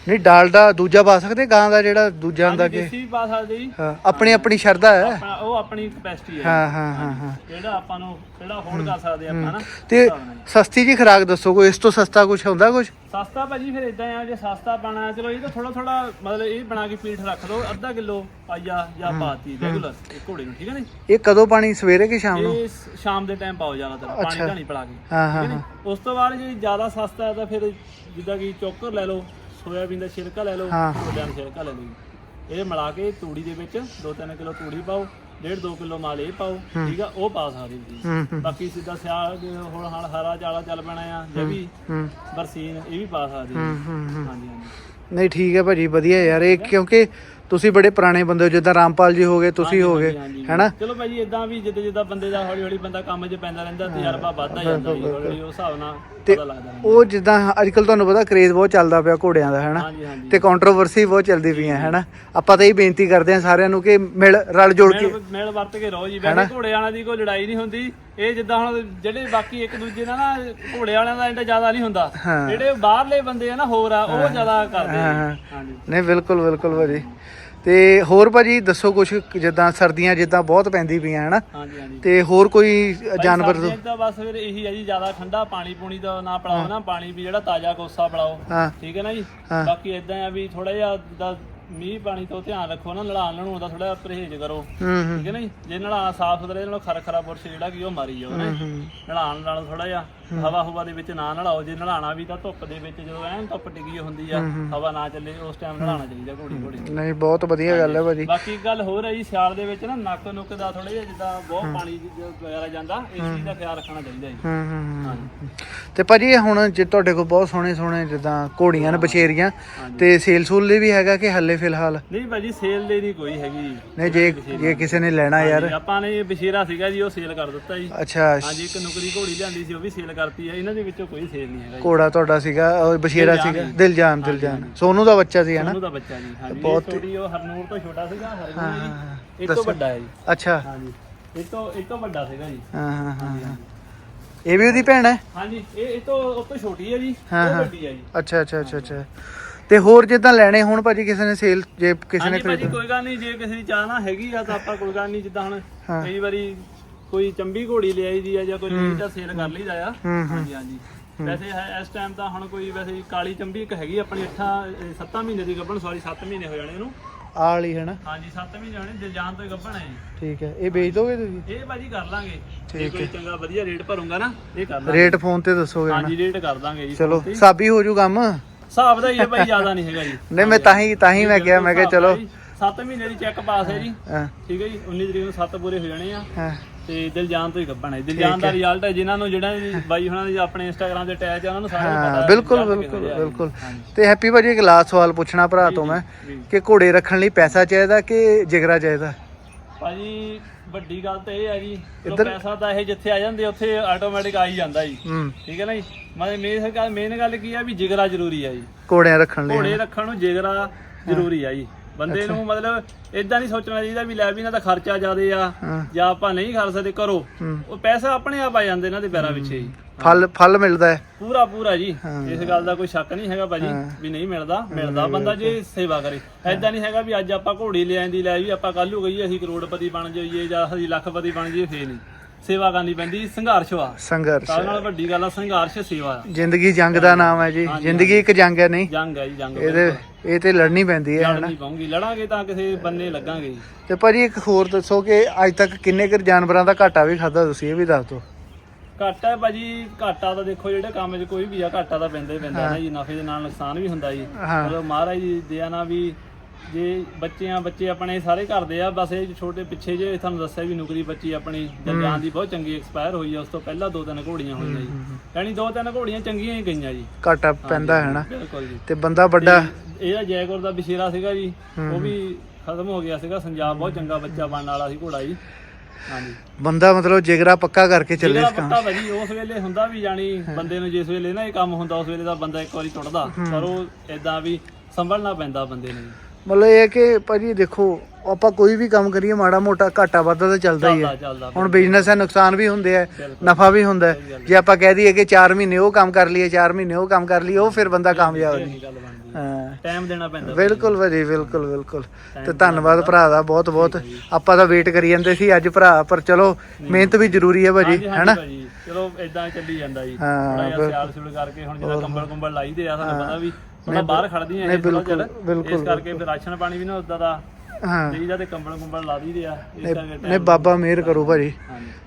ਨਹੀਂ ਡਾਲਡਾ ਦੂਜਾ ਪਾ ਸਕਦੇ ਗਾਂ ਦਾ ਜਿਹੜਾ ਦੂਜਾ ਹੁੰਦਾ ਹਾਂਜੀ, ਕਿ? ਦੇਸੀ ਵੀ ਪਾ ਸਕਦੇ ਜੀ। ਹਾਂ ਆਪਣੀ ਆਪਣੀ ਸ਼ਰਧਾ ਹੈ। ਆਪਣਾ ਉਹ ਆਪਣੀ ਕਪੈਸਿਟੀ ਹੈ। ਹਾਂ ਹਾਂ ਹਾਂ ਹਾਂ। ਜਿਹੜਾ ਆਪਾਂ ਨੂੰ ਜਿਹੜਾ ਹੋਣ ਕਰ ਸਕਦੇ ਆਪਾਂ ਹਨਾ। ਤੇ। ਸਸਤੀ ਜੀ ਖਰਾਕ ਦੱਸੋ ਕੋਈ ਇਸ ਤੋਂ ਸਸਤਾ ਕੁਝ ਹੁੰਦਾ ਕੁਝ ਸਸਤਾ ਭਾਜੀ ਫਿਰ ਇਦਾਂ ਆ ਜੇ ਸਸਤਾ ਪਾਣਾ ਚਲੋ ਇਹ ਤਾਂ ਥੋੜਾ ਥੋੜਾ ਮਤਲਬ ਇਹ ਬਣਾ ਕੇ ਪੀਠ ਰੱਖ ਲਓ ਅੱਧਾ ਕਿਲੋ ਪਾਈਆ ਜਾਂ ਪਾਤੀ ਰੈਗੂਲਰ ਇਹ ਘੋੜੇ ਨੂੰ ਠੀਕ ਹੈ ਨੀ ਇਹ ਕਦੋਂ ਪਾਣੀ ਸਵੇਰੇ ਕਿ ਸ਼ਾਮ ਨੂੰ ਇਹ ਸ਼ਾਮ ਦੇ ਟਾਈਮ ਪਾਓ ਜ਼ਿਆਦਾਤਰ ਪਾਣੀ। ਢਾਣੀ ਪਿਲਾ ਕੇ ਹਾਂ ਹਾਂ? ਉਸ ਤੋਂ ਬਾਅਦ ਜੇ ਜ਼ਿਆਦਾ ਸਸਤਾ ਹੈ ਤਾਂ ਫਿਰ ਜਿੱਦਾਂ ਕਿ ਚੋਕਰ ਲੈ ਲਓ ਸੋਇਆਬੀਨ ਦਾ ਛਿਲਕਾ ਲੈ ਲਓ ਦਾ ਛਿਲਕਾ ਲੈ ਲਓ। ਇਹ ਮਿਲਾ ਕੇ ਤੂੜੀ ਦੇ ਵਿੱਚ 2-3 ਕਿਲੋ ਤੂੜੀ ਪਾਓ 1.5-2 ਕਿਲੋ ਮਾਲ ਇਹ ਪਾਓ ਠੀਕ ਆ ਉਹ ਪਾ ਸਕਦੇ ਹੂੰ ਬਾਕੀ ਸਿੱਧਾ ਸਿਆਲ ਹੁਣ ਹਲ ਹਰਾ ਚਾਲਾ ਚੱਲ ਪੈਣਾ ਆ ਜੇ ਵੀ ਬਰਸੀਨ ਇਹ ਵੀ ਪਾ ਸਕਦੇ ਹਾਂਜੀ ਹਾਂਜੀ। ਨਹੀਂ ਠੀਕ ਹੈ ਭਾਜੀ ਵਧੀਆ ਯਾਰ ਇਹ ਕਿਉਂਕਿ ਤੁਸੀਂ ਬੜੇ ਪੁਰਾਣੇ ਬੰਦੇ ਹੋ ਜਿੱਦਾਂ ਰਾਮਪਾਲ ਜੀ ਹੋ ਗਏ ਤੁਸੀਂ ਹੋ ਗਏ ਹਾਂਜੀ, ਹਾਂਜੀ। ਹੈਨਾ? ਚਲੋ ਭਾਈ ਇਦਾਂ ਵੀ ਜਿੱਦਾਂ ਜਿੱਦਾਂ ਬੰਦੇ ਦਾ ਹੌਲੀ ਹੌਲੀ ਬੰਦਾ ਕੰਮ 'ਚ ਪੈਂਦਾ ਰਹਿੰਦਾ ਤਜਰਬਾ ਵੱਧਦਾ ਜਾਂਦਾ ਜੀ ਹੌਲੀ ਹੌਲੀ ਉਸ ਹਿਸਾਬ ਨਾਲ ਤੇ ਪਤਾ ਲੱਗਦਾ ਰਹਿੰਦਾ। ਉਹ ਜਿੱਦਾਂ ਅੱਜਕੱਲ ਤੁਹਾਨੂੰ ਪਤਾ ਕਰੇਜ਼ ਬਹੁਤ ਚੱਲਦਾ ਪਿਆ ਘੋੜਿਆਂ ਦਾ ਹੈਨਾ? ਹਾਂਜੀ ਹਾਂਜੀ। ਤੇ ਕੰਟਰੋਵਰਸੀ ਬਹੁਤ ਚੱਲਦੀ ਪਈਆਂ ਹੈਨਾ? ਆਪਾਂ ਤਾਂ ਇਹ ਬੇਨਤੀ ਕਰਦੇ ਹਾਂ ਸਾਰਿਆਂ ਨੂੰ ਕਿ ਮਿਲ ਰਲ ਜੁੜ ਕੇ ਮੇਲ ਮੇਲ ਵਰਤ ਕੇ ਰਹੋ ਜੀ। ਵੈਸੇ ਘੋੜੇ ਵਾਲਿਆਂ ਦੀ ਕੋਈ ਲੜਾਈ ਨਹੀਂ ਹੁੰਦੀ। ਇਹ ਜਿੱਦਾਂ ਹੁਣ ਜਿਹੜੇ ਬਾਕੀ ਇੱਕ ਦੂਜੇ ਨਾਲ ਨਾ ਘੋੜੇ ਵਾਲਿਆਂ ਦਾ ਇੰਨਾ ਜ਼ਿਆਦਾ ਨਹੀਂ ਹੁੰਦਾ। ਹਾਂ। ਜਿਹੜੇ ਬਾਹਰਲੇ ਬੰਦੇ ਆ ਨਾ ਹੋਰ ਆ ਉਹ ਜ਼ਿਆਦਾ ਕਰਦੇ ਆ। ਜੀ। ਹਾਂਜੀ। ਨਹੀਂ ਬਿਲਕੁਲ ਬਿਲਕੁਲ ਭਾਜੀ। ਤੇ ਹੋਰ ਭਾਜੀ ਦੱਸੋ ਕੁਝ ਜਿੱਦਾਂ ਸਰਦੀਆਂ ਜਿੱਦਾਂ ਬਹੁਤ ਪੈਂਦੀ ਪਈਆਂ ਹੈਨਾ? ਹਾਂਜੀ ਹਾਂਜੀ। ਤੇ ਹੋਰ ਕੋਈ ਜਾਨਵਰ 'ਚ ਤਾਂ ਬਸ ਫਿਰ ਇਹੀ ਹੈ ਜੀ ਜ਼ਿਆਦਾ ਠੰਡਾ ਪਾਣੀ ਪੂਣੀ ਦਾ ਨਾ ਪਿਲਾਓ ਨਾ ਪਾਣੀ ਵੀ ਜਿਹੜਾ ਤਾਜ਼ਾ ਕੋਸਾ ਪਿਲਾਓ। ਠੀਕ ਹੈ ਨਾ ਜੀ। ਬਾਕੀ ਇਦਾਂ ਆ ਵੀ ਥੋੜਾ ਜਿਹਾ ਮੀਂਹ ਪਾਣੀ ਤੋਂ ਧਿਆਨ ਰੱਖੋ ਨਾ ਨਲਾਣ ਨਲਾਉਣ ਦਾ ਥੋੜਾ ਪਰਹੇਜ਼ ਕਰੋ। ਠੀਕ ਹੈ ਨਾ ਜੀ? ਜੇ ਨਲਾਣਾ ਸਾਫ਼ ਸੁਥਰਾ ਨਾਲ ਖਰ ਖਰਾ ਬੁਰਸ਼ ਜਿਹੜਾ ਕੀ ਉਹ ਮਾਰੀ ਜਾਓ ਨਾ ਨਲਾਣ ਨਾਲ ਥੋੜਾ ਜਿਹਾ ਹਵਾ ਹਵਾ ਦੇ ਵਿੱਚ ਨਾ ਨਲਾਓ ਜੇ ਨਲਾਣਾ ਵੀ ਤਾਂ ਧੁੱਪ ਦੇ ਵਿੱਚ ਜਦੋਂ ਐਨ ਧੁੱਪ ਟਿਕੀ ਹੁੰਦੀ ਆ ਹਵਾ ਨਾ ਚੱਲੇ ਉਸ ਟਾਈਮ ਨਲਾਣਾ ਚਾਹੀਦਾ ਘੋੜੀ ਘੋੜੀ। ਨਹੀਂ ਬਹੁਤ ਵਧੀਆ ਗੱਲ ਹੈ ਭਾਜੀ। ਬਾਕੀ ਇੱਕ ਗੱਲ ਹੋਰ ਹੈ ਜੀ ਸਿਆਲ ਦੇ ਵਿੱਚ ਨਾ ਨੱਕ ਨੁੱਕ ਦਾ ਥੋੜਾ ਜਿਹਾ ਜਿੱਦਾਂ ਬਹੁਤ ਪਾਣੀ ਵਗੈਰਾ ਜਾਂਦਾ ਇਸ ਚੀਜ਼ ਦਾ ਖਿਆਲ ਰੱਖਣਾ ਚਾਹੀਦਾ ਜੀ। ਹੂੰ ਹੂੰ ਹੂੰ ਤੇ ਭਾਜੀ ਹੁਣ ਜੇ ਤੁਹਾਡੇ ਕੋਲ ਬਹੁਤ ਸੋਹਣੇ ਸੋਹਣੇ ਜਿੱਦਾਂ ਘੋੜੀਆਂ ਨੇ ਬਛੇਰੀਆਂ ਤੇ ਸੇਲ ਸੂਲ ਲਈ ਵੀ ਹੈਗਾ ਕਿ ਹੱਲੇ ਫਿਲਹਾਲ? ਨਹੀਂ ਭਾਜੀ ਸੇਲ ਦੇ ਨਹੀਂ ਕੋਈ ਹੈਗੀ। ਨਹੀਂ ਜੇ ਜੇ ਕਿਸੇ ਨੇ ਲੈਣਾ ਯਾਰ। ਹਾਂਜੀ, ਆਪਾਂ ਨੇ ਬਸ਼ੀਰਾ ਸੀਗਾ ਜੀ ਉਹ ਸੇਲ ਕਰ ਦਿੱਤਾ ਜੀ। ਅੱਛਾ ਹਾਂਜੀ ਇੱਕ ਨੁਕਰੀ ਘੋੜੀ ਲਿਆਂਦੀ ਸੀ ਉਹ ਵੀ ਸੇਲ ਕਰਤੀ ਹੈ ਇਹਨਾਂ ਦੇ ਵਿੱਚੋਂ ਕੋਈ ਸੇਲ ਨਹੀਂ ਹੈਗਾ ਜੀ। ਘੋੜਾ ਤੁਹਾਡਾ ਸੀਗਾ ਉਹ ਬਸ਼ੀਰਾ ਦਿਲਜਾਨ ਸੀਗਾ। ਜੀ। ਦਿਲਜਾਨ ਦਿਲਜਾਨ। ਸੋਨੂ ਦਾ ਬੱਚਾ ਸੀ ਹਨਾ ਉਹਨੂੰ ਦਾ ਬੱਚਾ ਜੀ ਹਾਂਜੀ ਇਹ ਬਹੁਤ- ਛੋਟੀ ਉਹ ਹਰਨੂਰ ਤੋਂ ਛੋਟਾ ਸੀਗਾ ਹਰਗੁਣ ਹਾਂ, ਜੀ। ਇਹ ਤੋਂ ਵੱਡਾ ਹੈ ਜੀ। ਅੱਛਾ। ਹਾਂਜੀ ਇਹ ਤੋਂ ਇਹ ਤੋਂ ਵੱਡਾ ਸੀਗਾ ਜੀ। ਹਾਂ ਹਾਂ ਹਾਂ ਹਾਂ। ਇਹ ਵੀ ਉਹਦੀ ਭੈਣ ਹੈ? ਹਾਂਜੀ ਇਹ ਇਹ ਤੋਂ ਉਹ ਤੋਂ ਛੋਟੀ ਹੈ ਜੀ। ਹਾਂ, ਉਹ ਹਾਂ। ਵੱਡੀ ਹੈ ਜੀ। ਅੱਛਾ ਅੱਛਾ ਅੱਛਾ ਅੱਛਾ। ਤੇ ਹੋਰ ਜਿੱਦਾਂ ਲੈਣੇ ਹੋਣ ਭਾਜੀ ਕਿਸੇ ਨੇ ਸੇਲ ਜੇ ਕਿਸੇ ਨੇ ਹਾਂਜੀ ਭਾਜੀ ਖਰੀਦਣਾ? ਕੋਈ ਗੱਲ ਨਹੀਂ ਜੇ ਕਿਸੇ ਦੀ ਚਾਹ ਨਾ ਹੈਗੀ ਆ ਤਾਂ ਆਪਾਂ ਕੋਈ ਗੱਲ ਨਹੀਂ ਜਿੱਦਾਂ ਹੁਣ ਹਾਂ। ਕਈ ਵਾਰੀ ਕੋਈ ਚੰਬੀ ਘੋੜੀ ਲੈ ਆਈ ਦੀ ਆ ਜਾਂ ਕੋਈ ਲਈ ਤਾਂ ਸੇਲ ਕਰ ਲਈਦਾ ਆ। ਹਾਂਜੀ ਹਾਂਜੀ। ਵੈਸੇ ਹੈ ਇਸ ਟਾਈਮ ਤਾਂ ਹੁਣ ਕੋਈ ਵੈਸੇ ਕਾਲੀ ਚੰਬੀ ਇੱਕ ਹੈਗੀ ਆਪਣੀ 8 7 ਮਹੀਨੇ ਦੀ ਗੱਭਣ ਸੌਰੀ 7 ਮਹੀਨੇ ਹੋ ਜਾਣੇ ਇਹਨੂੰ। ਆਹ ਵਾਲੀ ਹੈ ਨਾ। ਹਾਂਜੀ 7 ਮਹੀਨੇ ਹੋਣੇ ਦਿਲਜਾਨ ਤੋਂ ਹੀ ਗੱਭਣ ਹੈ। ਜੀ। ਠੀਕ ਹੈ। ਇਹ ਵੇਚ ਦੋਗੇ ਤੁਸੀਂ? ਇਹ ਭਾਜੀ ਕਰ ਲਾਂਗੇ। ਜੇ ਕੋਈ ਚੰਗਾ ਵਧੀਆ ਰੇਟ ਭਰੂੰਗਾ ਨਾ ਇਹ ਕਰ ਲਾਂਗੇ। ਰੇਟ ਫੋਨ ਤੇ ਦੱਸੋਗੇ ਨਾ। ਹਾਂਜੀ ਰੇਟ ਕਰ ਦਾਂਗੇ ਜੀ ਚਲੋ ਸਾਬੀ ਹੋ ਜੂ ਕੰਮ? ਹਿਸਾਬ ਦਾ ਹੀ ਹੈ ਭਾਈ ਜ਼ਿਆਦਾ ਨਹੀਂ ਹੈਗਾ ਜੀ। ਨਹੀਂ ਮੈਂ ਤਾਂ ਹੀ ਤਾਂ ਹੀ ਮੈਂ ਕਿਹਾ ਮੈਂ ਕਿਹਾ ਚਲੋ। 7 ਮਹੀਨੇ ਦੀ ਚੈੱਕ ਪਾਸ ਹੈ ਜੀ। ਹਾਂ। ਠੀਕ ਹੈ ਜੀ 19 ਤਰੀਕ ਨੂੰ 7 ਪੂਰੇ ਹੋ ਜਾਣੇ ਆ। ਹਾਂ। ਤੇ ਦਿਲਜਾਨ ਤੋਂ ਹੀ ਗੱਭਣ ਹੈ। ਦਿਲਜਾਨ ਦਾ ਰਿਜ਼ਲਟ ਹੈ ਜਿਨ੍ਹਾਂ ਨੂੰ ਜਿਹੜਾ ਬਾਈ ਹੁਣਾਂ ਦੀ ਆਪਣੇ ਇੰਸਟਾਗ੍ਰam ਤੇ ਟੈਗ ਆ ਉਹਨਾਂ ਨੂੰ ਸਾਰਿਆਂ ਨੂੰ ਪਤਾ। ਹਾਂ ਹੈ ਬਿਲਕੁਲ ਬਿਲਕੁਲ ਹੈ। ਬਿਲਕੁਲ। ਤੇ ਹੈਪੀ ਭਾਜੀ ਇੱਕ ਲਾਸਟ ਸਵਾਲ ਪੁੱਛਣਾ ਭਰਾ ਤੋਂ ਮੈਂ ਜੀ। ਕਿ ਘੋੜੇ ਰੱਖਣ ਲਈ ਪੈਸਾ ਚਾਹੀਦਾ ਕਿ ਜਿਗਰਾ ਚਾਹੀਦਾ? ਭਾਜੀ ਵੱਡੀ ਗੱਲ ਤਾਂ ਇਹ ਹੈ ਜੀ ਇੱਧਰ- ਪੈਸਾ ਤਾਂ ਇਹ ਜਿੱਥੇ ਆ ਜਾਂਦੇ ਉੱਥੇ ਆਟੋਮੈਟਿਕ ਆ ਹੀ ਜਾਂਦਾ ਜੀ। ਹੂੰ। ਠੀਕ ਹੈ ਨਾ ਜੀ? ਮਤਲਬ ਮੇਨ ਗੱਲ ਮੇਨ ਗੱਲ ਕੀ ਆ ਵੀ ਜਿਗਰਾ ਜ਼ਰੂਰੀ ਆ ਜੀ। ਘੋੜਿਆਂ ਰੱਖਣ ਲਈ ਘੋੜੇ ਰੱਖਣ ਨੂੰ ਜਿਗਰਾ ਜ਼ਰੂਰੀ ਆ ਜੀ। ਬੰਦੇ ਨੂੰ ਮਤਲਬ ਇਦਾਂ ਨਹੀਂ ਸੋਚਣਾ ਚਾਹੀਦਾ ਵੀ ਲੈ ਵੀ ਇਹਨਾਂ ਦਾ ਖਰਚਾ ਜ਼ਿਆਦੇ ਆ ਹਾਂ। ਜਾਂ ਆਪਾਂ ਨਹੀਂ ਕਰ ਸਕਦੇ ਕਰੋ ਹੂੰ। ਉਹ ਪੈਸਾ ਆਪਣੇ ਆਪ ਆ ਜਾਂਦੇ ਇਹਨਾਂ ਦੇ ਪੈਰਾਂ ਵਿੱਚ ਹੀ। ਫਲ ਫਲ ਮਿਲਦਾ ਹੈ। ਪੂਰਾ ਪੂਰਾ ਜੀ। ਹਾਂ। ਇਸ ਗੱਲ ਦਾ ਕੋਈ ਸ਼ੱਕ ਨਹੀਂ ਹੈਗਾ ਭਾਜੀ ਹਾਂ। ਵੀ ਨਹੀਂ ਮਿਲਦਾ। ਮਿਲਦਾ ਬੰਦਾ ਜੇ ਸੇਵਾ ਕਰੇ। ਐਦਾਂ ਨਹੀਂ ਹੈਗਾ ਵੀ ਅੱਜ ਆਪਾਂ ਘੋੜੀ ਲੈ ਆਂਦੀ ਲੈ ਵੀ ਆਪਾਂ ਕੱਲ ਨੂੰ ਗਈ ਅਸੀਂ ਕਰੋੜਪਤੀ ਬਣ ਜਾਈਏ ਜਾਂ ਅਸੀਂ ਲੱਖਪਤੀ ਬਣ ਜਾਈਏ ਫੇਰ ਨਹੀਂ। ਸੇਵਾ ਕਰਨੀ ਪੈਂਦੀ ਸੰਘਰਸ਼ ਵਾ। ਸੰਘਰਸ਼। ਨਾਲ ਵੱਡੀ ਗੱਲ ਆ ਸੰਘਰਸ਼ ਸੇਵਾ ਆ। ਜ਼ਿੰਦਗੀ ਜੰਗ ਦਾ ਨਾਮ ਹੈ ਜੀ। ਹਾਂਜੀ, ਜ਼ਿੰਦਗੀ ਇੱਕ ਜੰਗ ਹੈ ਨਹੀਂ। ਜੰਗ ਹੈ ਜੀ ਜੰਗ ਇਹਦੇ ਇਹ ਤੇ ਲੜਨੀ ਪੈਂਦੀ ਹੈ ਹਨਾ ਲੜਨੀ ਪਾਉਂਗੀ ਲੜਾਂਗੇ ਤਾਂ ਕਿਸੇ ਬੰਨੇ ਲੱਗਾਂਗੇ ਜੀ। ਤੇ ਭਾਜੀ ਇੱਕ ਹੋਰ ਦੱਸੋ ਕਿ ਅੱਜ ਤੱਕ ਕਿੰਨੇ ਕੁ ਜਾਨਵਰਾਂ ਦਾ ਘਾਟਾ ਵੀ ਖਾਦਾ ਤੁਸੀਂ ਇਹ ਵੀ ਦੱਸ ਦਿਓ। ਘਾਟਾ ਹੈ ਭਾਜੀ ਘਾਟਾ ਤਾਂ ਦੇਖੋ ਜਿਹੜੇ ਕੰਮ 'ਚ ਕੋਈ ਵੀ ਆ ਘਾਟਾ ਤਾਂ ਪੈਂਦਾ ਹੀ ਪੈਂਦਾ ਨਾ ਜੀ ਨਫੇ ਦੇ ਨਾਲ ਨੁਕਸਾਨ ਵੀ ਹੁੰਦਾ ਜੀ। ਹਾਂ। ਮਤਲਬ ਮਹਾਰਾਜ ਜੀ ਦਿਆ ਨਾ ਵੀ ਜੇ ਬੱਚਿਆਂ ਬੱਚੇ ਆਪਣੇ ਸਾਰੇ ਘਰ ਦੇ ਆ ਬਸ ਇਹ ਛੋਟੇ ਪਿੱਛੇ ਜੇ ਤੁਹਾਨੂੰ ਦੱਸਿਆ ਵੀ ਨੁਕਰੀ ਬੱਚੀ ਆਪਣੀ ਜਲਜਾਨ ਦੀ ਬਹੁਤ ਚੰਗੀ ਐਕਸਪਾਇਰ ਹੋਈ ਆ ਉਸ ਤੋਂ ਪਹਿਲਾਂ ਦੋ ਤਿੰਨ ਘੋੜੀਆਂ ਹੋਈਆਂ ਜੀ। ਯਾਨੀ ਦੋ ਤਿੰਨ ਘੋੜੀਆਂ ਚੰਗੀਆਂ ਹੀ ਗਈਆਂ ਜੀ। ਘਾਟਾ ਪੈਂਦਾ ਹੈ ਨਾ। ਬਿਲਕੁਲ ਜੀ। ਤੇ ਬੰਦਾ ਵੱਡਾ ਇਹਦਾ ਜੈਗੁਰ ਦਾ ਬਸ਼ੀਰਾ ਸੀਗਾ ਜੀ ਉਹ ਵੀ ਖਤਮ ਹੋ ਗਿਆ ਸੀਗਾ ਸੰਜਾਬ ਬਹੁਤ ਚੰਗਾ ਬੱਚਾ ਬਣਨ ਵਾਲਾ ਸੀ ਘੋੜਾ ਜੀ। ਹਾਂਜੀ ਬੰਦਾ ਮਤਲਬ ਜਿਗਰਾ ਪੱਕਾ ਕਰਕੇ ਚੱਲੇ ਇਸ ਕੰਮ। ਪੱਕਾ ਵਜੀ ਉਸ ਵੇਲੇ ਹੁੰਦਾ ਵੀ ਜਾਣੀ ਬੰਦੇ ਨੂੰ ਜਿਸ ਵੇਲੇ ਨਾ ਇਹ ਕੰਮ ਹੁੰਦਾ ਉਸ ਵੇਲੇ ਦਾ ਬੰਦਾ ਇੱਕ ਵਾਰੀ ਟੁੱਟਦਾ। ਪਰ ਉਹ ਇਦਾਂ ਵੀ ਸੰਭਲਣਾ ਪੈਂਦਾ ਬੰਦੇ ਨੂੰ। ਮਤਲਬ ਇਹ ਹੈ ਕਿ ਭਾਜੀ ਦੇਖੋ ਆਪਾਂ ਕੋਈ ਵੀ ਕੰਮ ਕਰੀਏ ਮਾੜਾ ਮੋਟਾ ਘਾਟਾ ਵਾਧਾ ਤਾਂ ਚੱਲਦਾ ਹੀ ਹੈ। ਚੱਲਦਾ ਹੁਣ ਬਿਜ਼ਨਸ ਹੈ ਨੁਕਸਾਨ ਵੀ ਹੁੰਦੇ ਆ। ਨਫਾ ਵੀ ਹੁੰਦਾ ਹੈ। ਜੇ ਆਪਾਂ ਕਹਿ ਦਈਏ ਕਿ 4 ਮਹੀਨੇ ਉਹ ਕੰਮ ਕਰ ਲਈਏ 4 ਮਹੀਨੇ ਉਹ ਕੰਮ ਕਰ ਲਈਏ ਉਹ ਫਿਰ ਬੰਦਾ ਕਾਮਯਾਬ ਨਹੀਂ। ਗੱਲ ਬਣਦੀ ਹਾਂ। ਟਾਈਮ ਦੇਣਾ ਪੈਂਦਾ ਬਿਲਕੁਲ ਭਾਜੀ ਬਿਲਕੁਲ ਬਿਲਕੁਲ। ਤੇ ਧੰਨਵਾਦ ਭਰਾ ਦਾ ਬਹੁਤ ਬਹੁਤ। ਆਪਾਂ ਤਾਂ ਵੇਟ ਕਰੀ ਜਾਂਦੇ ਸੀ ਅੱਜ ਭਰਾ ਪਰ ਚਲੋ ਮਿਹਨਤ ਵੀ ਜ਼ਰੂਰੀ ਹੈ ਭਾਜੀ ਹੈਨਾ? ਭਾਜੀ। ਚਲੋ ਇਦਾਂ ਚੱਲੀ ਜਾਂਦਾ ਜੀ। ਹਾਂ, ਥੋੜਾ ਜਿਹਾ ਬਿਲਕੁਲ। ਸਿਆਲ ਸੁਲ ਕਰਕੇ ਹੁਣ ਜਿਹੜਾ ਕੰਬਲ ਕੰਬਲ ਲਾਈਦੇ ਆ ਤੁਹਾਨੂੰ ਪਤਾ ਵੀ ਥੋੜਾ ਬਾਹਰ ਖੜਦੀਆਂ ਨਹੀਂ, ਇਹ ਚਿਰ। ਬਿਲਕੁਲ, ਇਸ ਕਰਕੇ ਫਿਰ ਰਾਸ਼ਨ ਪਾਣੀ ਵੀ ਨਾ ਉਦਾਂ ਦਾ ਹਾਂ। ਦੇਈਦਾ ਤੇ ਕੰਬਲ ਕੰਬਲ ਲਾ ਦਈਦੇ ਆ ਇਸ ਕਰਕੇ ਨੇ ਬਾਬਾ ਮਿਹਰ ਕਰੂ ਭਾਜੀ।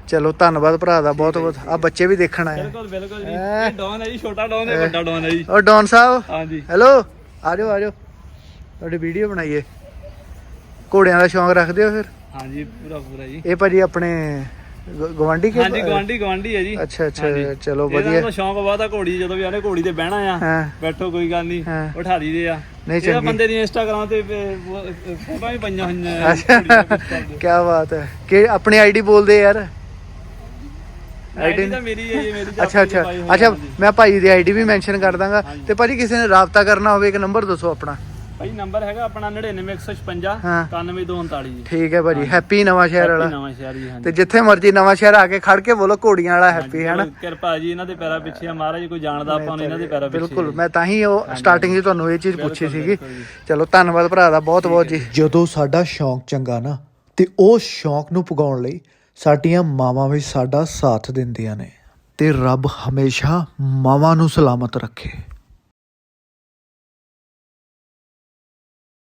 ਚਲੋ ਧੰਨਵਾਦ ਭਰਾ ਦਾ ਬਹੁਤ ਬਹੁਤ ਆ ਬੱਚੇ ਵੀ ਦੇਖਣ ਆਏ ਬਿਲਕੁਲ ਬਿਲਕੁਲ ਜੀ। ਇਹ ਡੌਨ ਹੈ ਜੀ ਛੋਟਾ ਡੌਨ ਹੈ ਵੱਡਾ ਡੌਨ ਹੈ ਜੀ। ਓ ਡੌਨ ਸਾਹਿਬ? ਹਾਂਜੀ। ਹੈਲੋ? ਆ ਜਾਓ ਆ ਜਾਓ। ਤੁਹਾਡੀ ਵੀਡੀਓ ਬਣਾਈਏ। ਘੋੜਿਆਂ ਦਾ ਸ਼ੌਂਕ ਰੱਖਦੇ ਹੋ ਫਿਰ? ਹਾਂਜੀ ਪੂਰਾ ਪੂਰਾ ਜੀ। ਇਹ ਭਾਜੀ ਆਪਣੇ ਗਵਾਂਢੀ ਕੇ ਹਾਂਜੀ ਗਵਾਂਢੀ ਗਵਾਂਢੀ ਹੈ ਜੀ। ਅੱਛਾ ਅੱਛਾ ਚਲੋ ਵਧੀਆ। ਤਾਂ ਸ਼ੌਂਕ ਆ ਘੋੜੀ ਜਦੋਂ ਵੀ ਆਨੇ ਘੋੜੀ ਤੇ ਬਹਿਣਾ ਆ ਬੈਠੋ ਕੋਈ ਗੱਲ ਨਹੀਂ। ਉਠਾ ਦਈਦੇ ਆ। ਨਹੀਂ ਚੰਗੀ। ਬੰਦੇ ਦੀ ਇੰਸਟਾਗ੍ਰਾਮ ਤੇ ਫੋਟੋਆਂ ਵੀ ਪਈਆਂ ਹੋਈਆਂ। ਕੀ ਬਾਤ ਹੈ। ਕਿ ਆਪਣੀ ਆਈਡੀ ਬੋਲਦੇ ਯਾਰ? ਆਈਡੀ ਤਾਂ ਮੇਰੀ ਹੈ ਜੀ ਮੇਰੀ ਅੱਛਾ ਅੱਛਾ। ਅੱਛਾ। ਮੈਂ ਭਾਈ ਦੀ ਆਈਡੀ ਵੀ ਮੈਂਸ਼ਨ ਕਰ ਦਾਂਗਾ ਤੇ ਭਾਜੀ ਕਿਸੇ ਨੇ ਰਾਬਤਾ ਕਰਨਾ ਹੋਵੇ ਇੱਕ ਨੰਬਰ ਦੱਸੋ ਆਪਣਾ। ਭਾਈ ਨੰਬਰ ਹੈਗਾ ਆਪਣਾ 99156 ਹਾਂ। 91239 ਜੀ। ਠੀਕ ਹੈ ਭਾਜੀ ਹੈਪੀ ਨਵਾਂ ਸ਼ਹਿਰ ਵਾਲਾ। ਨਵਾਂ ਸ਼ਹਿਰ ਜੀ ਹਾਂਜੀ। ਤੇ ਜਿੱਥੇ ਮਰਜ਼ੀ ਨਵਾਂ ਸ਼ਹਿਰ ਆ ਕੇ ਖੜ ਕੇ ਬੋਲੋ ਘੋੜੀਆਂ ਵਾਲਾ ਹੈਪੀ ਹੈ ਨਾ ਚਲੋ ਕਿਰਪਾ ਜੀ ਇਹਨਾਂ ਦੇ ਪੈਰਾਂ ਪਿੱਛੇ ਆ ਮਹਾਰਾਜ ਕੋਈ ਜਾਣਦਾ ਆਪਾਂ ਨੂੰ ਇਹਨਾਂ ਦੇ ਪੈਰਾਂ ਪਿੱਛੇ ਬਿਲਕੁਲ ਮੈਂ ਤਾਂ ਹੀ ਉਹ ਸਟਾਰਟਿੰਗ 'ਚ ਤੁਹਾਨੂੰ ਇਹ ਚੀਜ਼ ਪੁੱਛੀ ਸੀਗੀ। ਬਿਲਕੁਲ ਜੀ। ਚਲੋ ਧੰਨਵਾਦ ਭਰਾ ਦਾ ਬਹੁਤ ਬਹੁਤ ਜੀ। ਜਦੋਂ ਸਾਡਾ ਸ਼ੌਂਕ ਚੰਗਾ ਨਾ ਤੇ ਉਹ ਸ਼ੌਂਕ ਨੂੰ ਪੁਗਾਉਣ ਲਈ ਸਾਡੀਆਂ ਮਾਵਾਂ ਵੀ ਸਾਡਾ ਸਾਥ ਦਿੰਦੀਆਂ ਨੇ। ਤੇ ਰੱਬ ਹਮੇਸ਼ਾ ਮਾਵਾਂ ਨੂੰ ਸਲਾਮਤ ਰੱਖੇ।